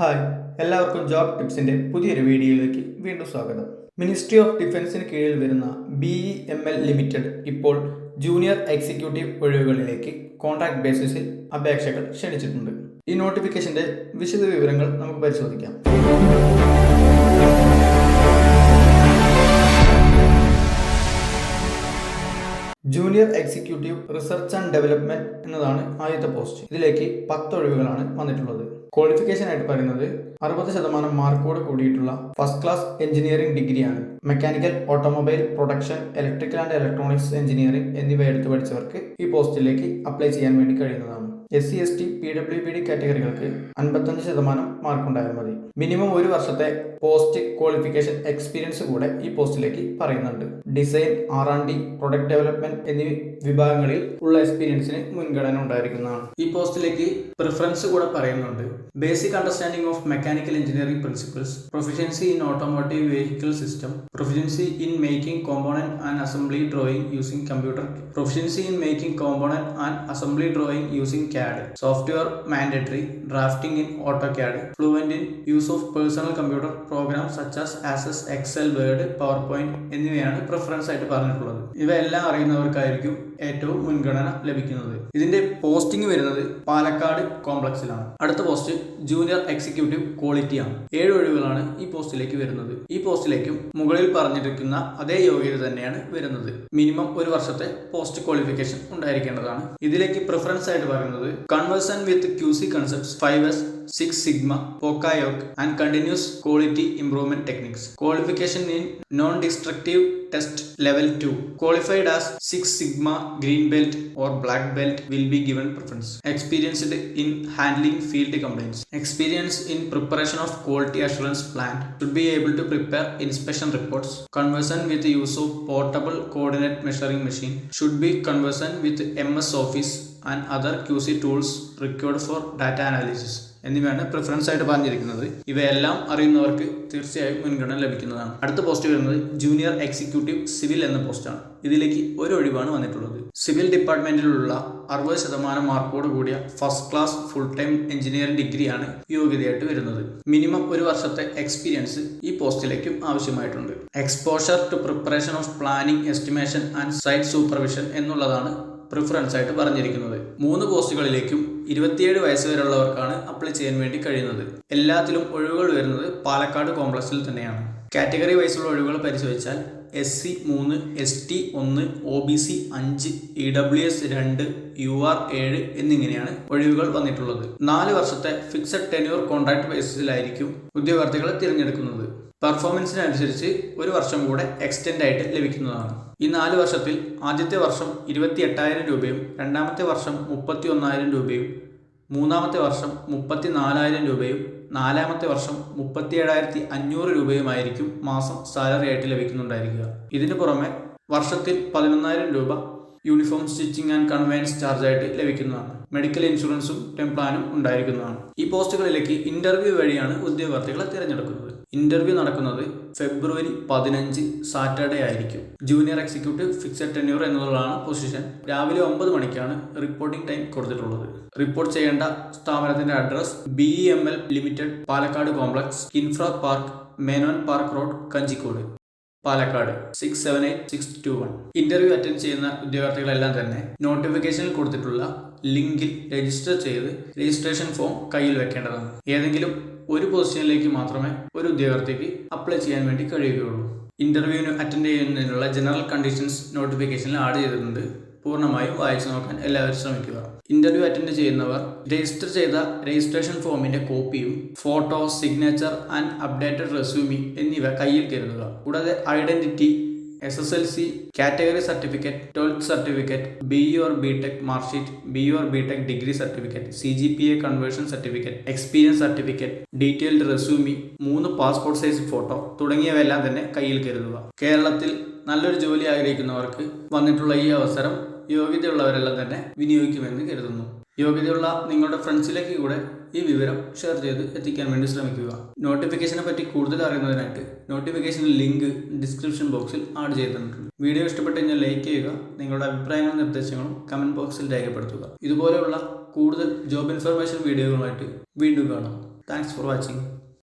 Hi എല്ലാവർക്കും job ടിപ്സിന്റെ പുതിയൊരു വീഡിയോയിലേക്ക് വീണ്ടും സ്വാഗതം. മിനിസ്ട്രി ഓഫ് ഡിഫൻസിന് കീഴിൽ വരുന്ന B E M L limited ഇപ്പോൾ ജൂനിയർ എക്സിക്യൂട്ടീവ് ഒഴിവുകളിലേക്ക് കോൺട്രാക്ട് ബേസിസിൽ അപേക്ഷകൾ ക്ഷണിച്ചിട്ടുണ്ട്. ഈ നോട്ടിഫിക്കേഷന്റെ വിശദ വിവരങ്ങൾ നമുക്ക് പരിശോധിക്കാം. Junior executive research and development എന്നതാണ് ആദ്യത്തെ പോസ്റ്റ് ഇതിലേക്ക് പത്ത് ഒഴിവുകളാണ് വന്നിട്ടുള്ളത്. ക്വാളിഫിക്കേഷൻ ആയിട്ട് പറയുന്നത് അറുപത് ശതമാനം മാർക്കോട് കൂടിയിട്ടുള്ള ഫസ്റ്റ് ക്ലാസ് എഞ്ചിനീയറിംഗ് ഡിഗ്രിയാണ് mechanical automobile production electrical and electronics engineering എന്നിവ എടുത്തു പഠിച്ചവർക്ക് ഈ പോസ്റ്റിലേക്ക് അപ്ലൈ ചെയ്യാൻ വേണ്ടി കഴിയുന്നതാണ്. S C S T P W B D കാറ്റഗറികൾക്ക് അൻപത്തഞ്ച് ശതമാനം മാർക്കുണ്ടായാൽ മതി. മിനിമം ഒരു വർഷത്തെ പോസ്റ്റ് ക്വാളിഫിക്കേഷൻ എക്സ്പീരിയൻസ് കൂടെ ഈ പോസ്റ്റിലേക്ക് പറയുന്നുണ്ട്. Design R and D product development എന്നീ വിഭാഗങ്ങളിൽ ഉള്ള എക്സ്പീരിയൻസിന് മുൻഗണന ഉണ്ടായിരിക്കുന്നതാണ്. ഈ പോസ്റ്റിലേക്ക് പ്രിഫറൻസ് കൂടെ പറയുന്നുണ്ട്. Basic understanding of mechanical engineering principles proficiency in automotive vehicle system proficiency in making component and assembly drawing using computer proficiency in making component and assembly drawing using CAD, software mandatory, drafting in AutoCAD, fluent in use of personal computer programs such as Access, Excel, Word, PowerPoint എന്നിവയാണ് preference ആയിട്ട് പറഞ്ഞിട്ടുള്ളത് ഇവയെല്ലാം അറിയുന്നവർക്കായിരിക്കും ഏറ്റവും മുൻഗണന ലഭിക്കുന്നത്. ഇതിന്റെ posting വരുന്നത് പാലക്കാട് കോംപ്ലക്സിലാണ്. അടുത്ത പോസ്റ്റ് ജൂനിയർ എക്സിക്യൂട്ടീവ് ക്വാളിറ്റി ആണ്. ഏഴ് ഒഴിവുകളാണ് ഈ പോസ്റ്റിലേക്ക് വരുന്നത്. ഈ പോസ്റ്റിലേക്കും മുകളിൽ പറഞ്ഞിരിക്കുന്ന അതേ യോഗ്യത തന്നെയാണ് വരുന്നത്. മിനിമം ഒരു വർഷത്തെ പോസ്റ്റ് ക്വാളിഫിക്കേഷൻ ഉണ്ടായിരിക്കേണ്ടതാണ്. ഇതിലേക്ക് പ്രിഫറൻസ് ആയിട്ട് പറയുന്നത് conversion with Q C concept five S six sigma poka yoke and continuous quality improvement techniques qualification in non destructive test level 2. Qualified as 6 Sigma green belt or black belt will be given preference. Experienced in handling field complaints. Experience in preparation of quality assurance plan should be able to prepare inspection reports. Conversant with use of portable coordinate measuring machine should be conversant with MS Office and other QC tools required for data analysis. എന്നിവയാണ് preference ആയിട്ട് പറഞ്ഞിരിക്കുന്നത്. ഇവയെല്ലാം അറിയുന്നവർക്ക് തീർച്ചയായും മുൻഗണന ലഭിക്കുന്നതാണ്. അടുത്ത post വരുന്നത് ജൂനിയർ എക്സിക്യൂട്ടീവ് സിവിൽ എന്ന പോസ്റ്റാണ് ഇതിലേക്ക് ഒരു ഒഴിവാണ് വന്നിട്ടുള്ളത്. സിവിൽ ഡിപ്പാർട്ട്മെന്റിലുള്ള അറുപത് ശതമാനം മാർക്കോട് കൂടിയ first class full time engineering ഡിഗ്രിയാണ് യോഗ്യതയായിട്ട് വരുന്നത്. മിനിമം ഒരു വർഷത്തെ എക്സ്പീരിയൻസ് ഈ പോസ്റ്റിലേക്കും ആവശ്യമായിട്ടുണ്ട്. Exposure to preparation of planning estimation and site supervision എന്നുള്ളതാണ് പ്രിഫറൻസ് ആയിട്ട് പറഞ്ഞിരിക്കുന്നത്. മൂന്ന് പോസ്റ്റുകളിലേക്കും ഇരുപത്തിയേഴ് വയസ്സ് വരെയുള്ളവർക്കാണ് അപ്ലൈ ചെയ്യാൻ വേണ്ടി കഴിയുന്നത്. എല്ലാത്തിലും ഒഴിവുകൾ വരുന്നത് പാലക്കാട് കോംപ്ലക്സിൽ തന്നെയാണ്. കാറ്റഗറി വൈസുള്ള ഒഴിവുകൾ പരിശോധിച്ചാൽ എസ് സി മൂന്ന് എസ് ടി ഒന്ന് ഒ ബി സി അഞ്ച് ഇ ഡബ്ല്യു എസ് രണ്ട് യു ആർ ഏഴ് എന്നിങ്ങനെയാണ് ഒഴിവുകൾ വന്നിട്ടുള്ളത്. നാല് വർഷത്തെ ഫിക്സഡ് ടെന്യൂർ കോൺട്രാക്ട് ബേസിസിലായിരിക്കും ഉദ്യോഗാർത്ഥികളെ തിരഞ്ഞെടുക്കുന്നത്. പെർഫോമൻസിനനുസരിച്ച് ഒരു വർഷം കൂടെ എക്സ്റ്റെൻഡ് ആയിട്ട് ലഭിക്കുന്നതാണ്. ഈ നാല് വർഷത്തിൽ ആദ്യത്തെ വർഷം ഇരുപത്തി എട്ടായിരം രൂപയും രണ്ടാമത്തെ വർഷം മുപ്പത്തി ഒന്നായിരം രൂപയും മൂന്നാമത്തെ വർഷം മുപ്പത്തി നാലായിരം രൂപയും നാലാമത്തെ വർഷം മുപ്പത്തി ഏഴായിരത്തി അഞ്ഞൂറ് രൂപയുമായിരിക്കും മാസം സാലറി ആയിട്ട് ലഭിക്കുന്നുണ്ടായിരിക്കുക. ഇതിനു പുറമെ വർഷത്തിൽ പതിനൊന്നായിരം രൂപ uniform stitching and conveyance charge ആയിട്ട് ലഭിക്കുന്നതാണ്. മെഡിക്കൽ ഇൻഷുറൻസും ടെംപ്ലാനും ഉണ്ടായിരിക്കുന്നതാണ്. ഈ പോസ്റ്റുകളിലേക്ക് ഇന്റർവ്യൂ വഴിയാണ് ഉദ്യോഗാർത്ഥികളെ തിരഞ്ഞെടുക്കുന്നത്. ഇന്റർവ്യൂ നടക്കുന്നത് ഫെബ്രുവരി പതിനഞ്ച് സാറ്റർഡേ ആയിരിക്കും. ജൂനിയർ എക്സിക്യൂട്ടീവ് ഫിക്സഡ് ടെന്യൂർ എന്നുള്ളതാണ് പൊസിഷൻ. രാവിലെ ഒമ്പത് മണിക്കാണ് റിപ്പോർട്ടിംഗ് ടൈം കൊടുത്തിട്ടുള്ളത്. റിപ്പോർട്ട് ചെയ്യേണ്ട സ്ഥാപനത്തിന്റെ address B M L limited Palakkad complex infra park Menon park road Kanjikode. Palakkad. Six seven eight six two one interview attend ചെയ്യുന്ന ഉദ്യോഗാർത്ഥികളെല്ലാം തന്നെ നോട്ടിഫിക്കേഷനിൽ കൊടുത്തിട്ടുള്ള ലിങ്കിൽ രജിസ്റ്റർ ചെയ്ത് രജിസ്ട്രേഷൻ ഫോം കയ്യിൽ വെക്കേണ്ടതാണ്. ഏതെങ്കിലും ഒരു പൊസിഷനിലേക്ക് മാത്രമേ ഒരു ഉദ്യോഗാർത്ഥിക്ക് അപ്ലൈ ചെയ്യാൻ വേണ്ടി കഴിയുകയുള്ളൂ. ഇന്റർവ്യൂവിന് അറ്റൻഡ് ചെയ്യുന്നതിനുള്ള ജനറൽ കണ്ടീഷൻസ് നോട്ടിഫിക്കേഷനിൽ ആഡ് ചെയ്തിട്ടുണ്ട്. പൂർണമായും വായിച്ചു നോക്കാൻ എല്ലാവരും ശ്രമിക്കുക. ഇന്റർവ്യൂ അറ്റൻഡ് ചെയ്യുന്നവർ രജിസ്റ്റർ ചെയ്ത രജിസ്ട്രേഷൻ ഫോമിന്റെ കോപ്പിയും photo signature and updated resume എന്നിവ കയ്യിൽ കരുതുക. കൂടാതെ identity S S L C category certificate twelfth certificate B or B tech marksheet B or B tech degree certificate C G P A conversion certificate experience certificate detailed resume മൂന്ന് passport size photo തുടങ്ങിയവയെല്ലാം തന്നെ കയ്യിൽ കരുതുക. കേരളത്തിൽ നല്ലൊരു ജോലി ആഗ്രഹിക്കുന്നവർക്ക് വന്നിട്ടുള്ള ഈ അവസരം യോഗ്യതയുള്ളവരെല്ലാം തന്നെ വിനിയോഗിക്കുമെന്ന് കരുതുന്നു. യോഗ്യതയുള്ള നിങ്ങളുടെ ഫ്രണ്ട്സിലേക്ക് കൂടെ ഈ വിവരം ഷെയർ ചെയ്ത് എത്തിക്കാൻ വേണ്ടി ശ്രമിക്കുക. നോട്ടിഫിക്കേഷനെ പറ്റി കൂടുതൽ അറിയുന്നതിനായിട്ട് നോട്ടിഫിക്കേഷൻ ലിങ്ക് ഡിസ്ക്രിപ്ഷൻ ബോക്സിൽ ആഡ് ചെയ്തിട്ടുണ്ട്. വീഡിയോ ഇഷ്ടപ്പെട്ട് കഴിഞ്ഞാൽ ലൈക്ക് ചെയ്യുക നിങ്ങളുടെ അഭിപ്രായങ്ങളും നിർദ്ദേശങ്ങളും കമന്റ് ബോക്സിൽ രേഖപ്പെടുത്തുക. ഇതുപോലെയുള്ള കൂടുതൽ ജോബ് ഇൻഫർമേഷൻ വീഡിയോകളുമായിട്ട് വീണ്ടും കാണാം. Thanks for watching.